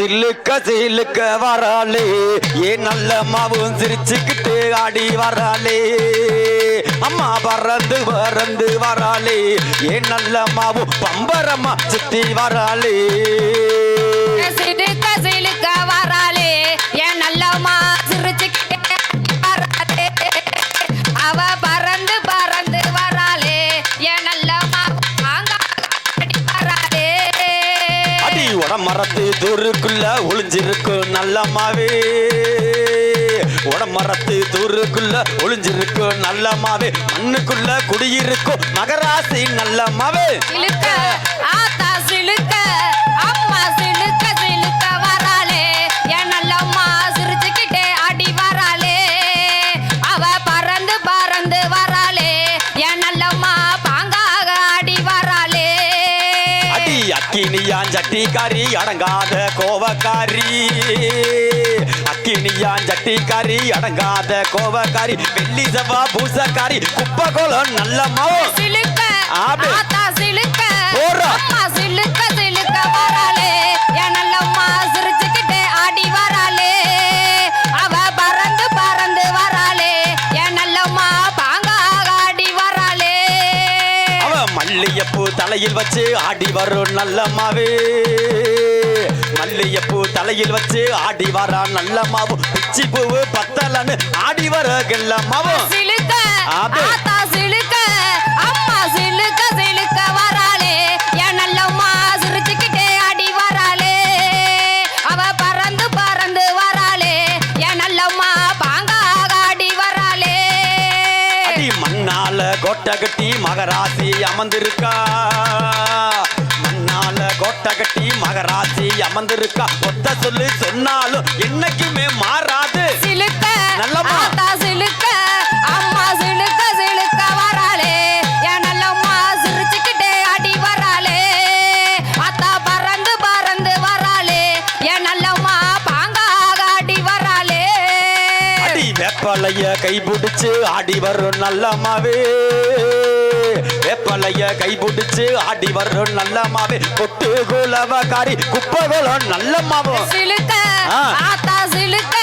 சில்லுக்க சில்லுக்க வராளே. ஏன் நல்ல மாவும் சிரிச்சுக்கிட்டு ஆடி வராளே. அம்மா பறந்து பறந்து வராளே. ஏன் நல்ல மாவும் பம்பரம்மா சுத்தி வராளே. மரத்து தூருக்குள்ள ஒளிஞ்சிருக்கும் நல்லம்மாவே உடமரத்து தூருக்குள்ள ஒளிஞ்சிருக்கும் நல்லம்மாவே மண்ணுக்குள்ள குடியிருக்கும் மகராசி நல்லம்மாவே அக்கினியான் சட்டிக்காரி அடங்காத கோவக்காரி. அக்கினியான் சட்டிக்காரி அடங்காத கோவக்காரி. வெள்ளி செவ்வா பூசக்காரி குப்பை கோலம் நல்லம்மாவும் சிலுக்க. மல்லியப்பூ தலையில் வச்சு ஆடி வரும் நல்லம்மாவே மல்லியப்பூ தலையில் வச்சு ஆடி வரா நல்லம்மாவும் பிச்சி பூவு பத்தலன்னு ஆடி வர கெல்லம்மாவும் சிலுக்க மண்ணால கோட்டை கட்டி மகராசி அமர்ந்திருக்கா? மண்ணால கோட்டை கட்டி மகராசி அமர்ந்திருக்கா? ஒத்த சொல்லு சொன்னாலும் என்னைக்குமே வேப்பலைய கைபிடிச்சு ஆடி வரும் நல்லம்மாவே வேப்பலைய கைபிடிச்சு ஆடி வரும் நல்லம்மாவே கொட்டு குலவகாரி குப்பை குலம் நல்லம்மாவும் சிலுக்க. ஆத்தா சிலுக்க.